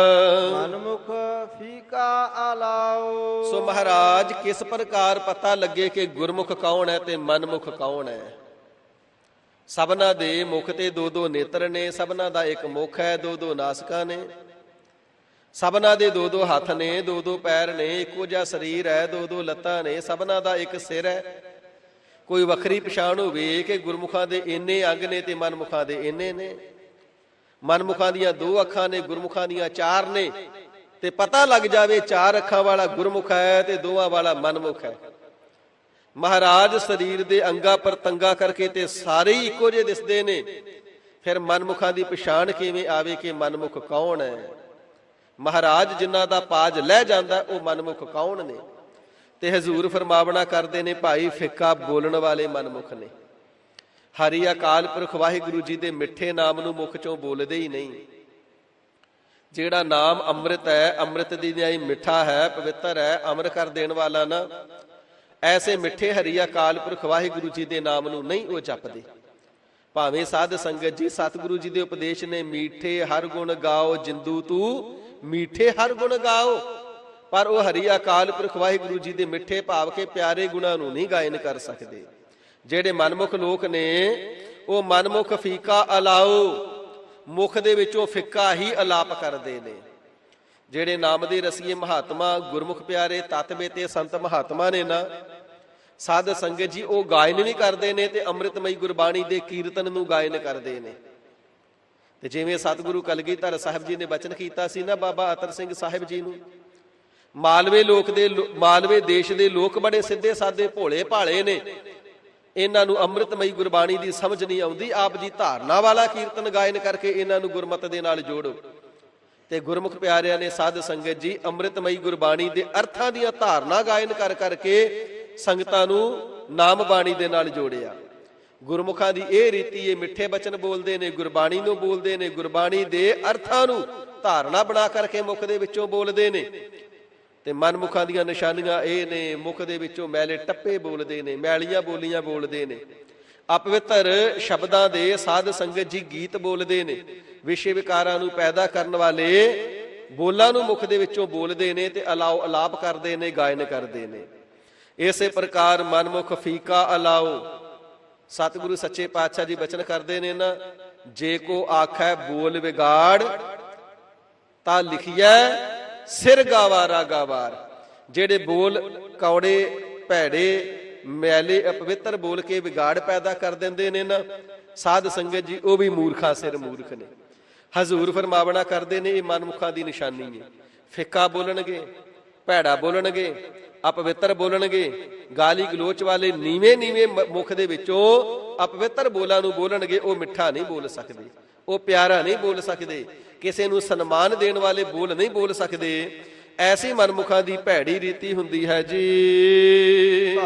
ਮਨਮੁਖ ਫੀਕਾ ਆਲਾਓ। ਸੋ ਮਹਾਰਾਜ, ਕਿਸ ਪ੍ਰਕਾਰ ਪਤਾ ਲੱਗੇ ਕਿ ਗੁਰਮੁਖ ਕੌਣ ਹੈ ਤੇ ਮਨਮੁਖ ਕੌਣ ਹੈ? ਸਭਨਾ ਦੇ ਮੁਖ ਤੇ ਦੋ ਦੋ ਨੇਤਰ ਨੇ, ਸਭਨਾ ਦਾ ਇੱਕ ਮੁਖ ਹੈ, ਦੋ ਦੋ ਨਾਸਕਾਂ ਨੇ। ਸਭਨਾ ਦੇ ਦੋ ਦੋ ਹੱਥ ਨੇ, ਦੋ ਦੋ ਪੈਰ ਨੇ, ਇੱਕੋ ਜਿਹਾ ਸਰੀਰ ਹੈ, ਦੋ ਦੋ ਲੱਤਾਂ ਨੇ, ਸਭਨਾ ਦਾ ਇੱਕ ਸਿਰ ਹੈ। ਕੋਈ ਵੱਖਰੀ ਪਛਾਣ ਹੋਵੇ ਕਿ ਗੁਰਮੁਖਾਂ ਦੇ ਇੰਨੇ ਅੰਗ ਨੇ ਤੇ ਮਨਮੁਖਾਂ ਦੇ ਇੰਨੇ ਨੇ। ਮਨਮੁਖਾਂ ਦੀਆਂ ਦੋ ਅੱਖਾਂ ਨੇ, ਗੁਰਮੁਖਾਂ ਦੀਆਂ ਚਾਰ ਨੇ। ਤੇ ਪਤਾ ਲੱਗ ਜਾਵੇ ਚਾਰ ਅੱਖਾਂ ਵਾਲਾ ਗੁਰਮੁਖ ਹੈ ਤੇ ਦੋਵਾਂ ਵਾਲਾ ਮਨਮੁਖ ਹੈ। ਮਹਾਰਾਜ ਸਰੀਰ ਦੇ ਅੰਗਾ ਪ੍ਰਤੰਗਾ ਕਰਕੇ ਤੇ ਸਾਰੇ ਹੀ ਇੱਕੋ ਜਿਹੇ ਦਿਸਦੇ ਨੇ। ਫਿਰ ਮਨਮੁਖਾਂ ਦੀ ਪਛਾਣ ਕਿਵੇਂ ਆਵੇ ਕਿ ਮਨਮੁਖ ਕੌਣ ਹੈ? ਮਹਾਰਾਜ ਜਿਨ੍ਹਾਂ ਦਾ ਪਾਜ ਲੈ ਜਾਂਦਾ, ਉਹ ਮਨਮੁਖ ਕੌਣ ਨੇ? ਤੇ ਹਜ਼ੂਰ ਫਰਮਾਵਣਾ ਕਰਦੇ ਨੇ, ਭਾਈ ਫਿੱਕਾ ਬੋਲਣ ਵਾਲੇ ਮਨਮੁਖ ਨੇ। ਹਰੀ ਅਕਾਲ ਪੁਰਖ ਵਾਹਿਗੁਰੂ ਜੀ ਦੇ ਮਿੱਠੇ ਨਾਮ ਨੂੰ ਮੁਖ ਚੋਂ ਬੋਲਦੇ ਹੀ ਨਹੀਂ। ਜਿਹੜਾ ਨਾਮ ਅੰਮ੍ਰਿਤ ਹੈ, ਅੰਮ੍ਰਿਤ ਦੀ ਨਿਆਈ ਮਿੱਠਾ ਹੈ, ਪਵਿੱਤਰ ਹੈ, ਅਮਰ ਕਰ ਦੇਣ ਵਾਲਾ ਨਾ, ਐਸੇ ਮਿੱਠੇ ਹਰੀ ਅਕਾਲ ਪੁਰਖ ਵਾਹਿਗੁਰੂ ਜੀ ਦੇ ਨਾਮ ਨੂੰ ਨਹੀਂ ਉਹ ਜਪਦੇ। ਭਾਵੇਂ ਸਾਧ ਸੰਗਤ ਜੀ, ਸਤਿਗੁਰੂ ਜੀ ਦੇ ਉਪਦੇਸ਼ ਨੇ ਮੀਠੇ ਹਰ ਗੁਣ ਗਾਓ, ਜਿੰਦੂ ਤੂੰ ਮੀਠੇ ਹਰ ਗੁਣ ਗਾਓ, ਪਰ ਉਹ ਹਰੀ ਅਕਾਲ ਪੁਰਖ ਵਾਹਿਗੁਰੂ ਜੀ ਦੇ ਮਿੱਠੇ ਭਾਵ ਕੇ ਪਿਆਰੇ ਗੁਣਾਂ ਨੂੰ ਨਹੀਂ ਗਾਇਨ ਕਰ ਸਕਦੇ। ਜਿਹੜੇ ਮਨਮੁਖ ਲੋਕ ਨੇ, ਉਹ ਮਨਮੁਖ ਫੀਕਾ ਅਲਾਓ ਮੁਖ ਦੇ ਵਿੱਚੋਂ ਫਿੱਕਾ ਹੀ ਅਲਾਪ ਕਰਦੇ ਨੇ। ਜਿਹੜੇ ਨਾਮ ਦੇ ਰਸੀਏ ਮਹਾਤਮਾ, ਗੁਰਮੁਖ ਪਿਆਰੇ ਤਤਵੇ ਤੇ ਸੰਤ ਮਹਾਤਮਾ ਨੇ ਨਾ, ਸਾਧ ਸੰਗਤ ਜੀ, ਉਹ ਗਾਇਨ ਵੀ ਕਰਦੇ ਨੇ ਤੇ ਅੰਮ੍ਰਿਤਮਈ ਗੁਰਬਾਣੀ ਦੇ ਕੀਰਤਨ ਨੂੰ ਗਾਇਨ ਕਰਦੇ ਨੇ। ਤੇ ਜਿਵੇਂ ਸਤਿਗੁਰੂ ਕਲਗੀਧਰ ਸਾਹਿਬ ਜੀ ਨੇ ਬਚਨ ਕੀਤਾ ਸੀ ਨਾ ਬਾਬਾ ਅਤਰ ਸਿੰਘ ਸਾਹਿਬ ਜੀ ਨੂੰ, ਮਾਲਵੇ ਲੋਕ ਦੇ ਮਾਲਵੇ ਦੇਸ਼ ਦੇ ਲੋਕ ਬੜੇ ਸਿੱਧੇ ਸਾਦੇ ਭੋਲੇ ਭਾਲੇ ਨੇ। ਇਹਨਾਂ ਨੂੰ ਅੰਮ੍ਰਿਤਮਈ ਗੁਰਬਾਣੀ ਦੀ ਸਮਝ ਨਹੀਂ ਆਉਂਦੀ, ਆਪ ਜੀ ਧਾਰਨਾ ਵਾਲਾ ਕੀਰਤਨ ਗਾਇਨ ਕਰਕੇ ਇਹਨਾਂ ਨੂੰ ਗੁਰਮਤ ਦੇ ਨਾਲ ਜੋੜੋ। ਤੇ ਗੁਰਮੁਖ ਪਿਆਰਿਆਂ ਨੇ ਸਾਧ ਸੰਗਤ ਜੀ, ਅੰਮ੍ਰਿਤਮਈ ਗੁਰਬਾਣੀ ਦੇ ਅਰਥਾਂ ਦੀਆਂ ਧਾਰਨਾ ਗਾਇਨ ਕਰ ਕਰਕੇ ਸੰਗਤਾਂ ਨੂੰ ਨਾਮ ਬਾਣੀ ਦੇ ਨਾਲ ਜੋੜਿਆ। ਗੁਰਮੁਖਾਂ ਦੀ ਇਹ ਰੀਤੀ ਇਹ ਮਿੱਠੇ ਬਚਨ ਬੋਲਦੇ ਨੇ, ਗੁਰਬਾਣੀ ਨੂੰ ਬੋਲਦੇ ਨੇ, ਗੁਰਬਾਣੀ ਦੇ ਅਰਥਾਂ ਨੂੰ ਧਾਰਨਾ ਬਣਾ ਕਰਕੇ ਮੁਖ ਦੇ ਵਿੱਚੋਂ ਬੋਲਦੇ ਨੇ। ਤੇ ਮਨਮੁਖਾਂ ਦੀਆਂ ਨਿਸ਼ਾਨੀਆਂ ਇਹ ਨੇ, ਮੁਖ ਦੇ ਵਿੱਚੋਂ ਮੈਲੇ ਟੱਪੇ ਬੋਲਦੇ ਨੇ, ਮੈਲੀਆਂ ਬੋਲੀਆਂ ਬੋਲਦੇ ਨੇ। ਅਪਵਿੱਤਰ ਸ਼ਬਦਾਂ ਦੇ ਸਾਧ ਸੰਗਤ ਜੀ ਗੀਤ ਬੋਲਦੇ ਨੇ। ਵਿਸ਼ੇ ਵਿਕਾਰਾਂ ਨੂੰ ਪੈਦਾ ਕਰਨ ਵਾਲੇ ਬੋਲਾਂ ਨੂੰ ਮੁਖ ਦੇ ਵਿੱਚੋਂ ਬੋਲਦੇ ਨੇ ਤੇ ਅਲਾਓ ਅਲਾਪ ਕਰਦੇ ਨੇ, ਗਾਇਨ ਕਰਦੇ ਨੇ। ਇਸੇ ਪ੍ਰਕਾਰ ਮਨਮੁਖ ਫੀਕਾ ਅਲਾਓ। ਸਤਿਗੁਰੂ ਸੱਚੇ ਪਾਤਸ਼ਾਹ ਜੀ ਬਚਨ ਕਰਦੇ ਨੇ ਨਾ, ਜੇ ਕੋ ਆਖੈ ਬੋਲ ਵਿਗਾੜ, ਤਾਂ ਲਿਖਿਆ ਸਿਰ ਗਾਵਾਰਾ ਗਾਵਾਰ, ਜਿਹੜੇ ਬੋਲ ਕੌੜੇ, ਭੈੜੇ ਮੈਲੇ ਅਪਵਿੱਤਰ ਬੋਲ ਕੇ ਵਿਗਾੜ ਪੈਦਾ ਕਰ ਦਿੰਦੇ ਨੇ ਨਾ, ਸਾਧ ਸੰਗਤ ਜੀ, ਉਹ ਵੀ ਮੂਰਖਾ ਸਿਰ ਮੂਰਖ ਨੇ। ਹਜ਼ੂਰ ਫਰਮਾਵਣਾ ਕਰਦੇ ਨੇ, ਇਹ ਮਨਮੁਖਾਂ ਦੀ ਨਿਸ਼ਾਨੀ ਹੈ। ਫਿੱਕਾ ਬੋਲਣਗੇ, ਭੈੜਾ ਬੋਲਣਗੇ, ਅਪਵਿੱਤਰ ਬੋਲਣਗੇ, ਗਾਲੀ ਗਲੋਚ ਵਾਲੇ ਨੀਵੇਂ ਨੀਵੇਂ ਮ- ਮੁਖ ਦੇ ਵਿੱਚੋਂ ਅਪਵਿੱਤਰ ਬੋਲਾਂ ਨੂੰ ਬੋਲਣਗੇ, ਉਹ ਮਿੱਠਾ ਨਹੀਂ ਬੋਲ ਸਕਦੇ। ਉਹ ਪਿਆਰਾ ਨਹੀਂ ਬੋਲ ਸਕਦੇ, ਕਿਸੇ ਨੂੰ ਸਨਮਾਨ ਦੇਣ ਵਾਲੇ ਬੋਲ ਨਹੀਂ ਬੋਲ ਸਕਦੇ। ਐਸੀ ਮਨਮੁਖਾਂ ਦੀ ਭੈੜੀ ਰੀਤੀ ਹੁੰਦੀ ਹੈ ਜੀ।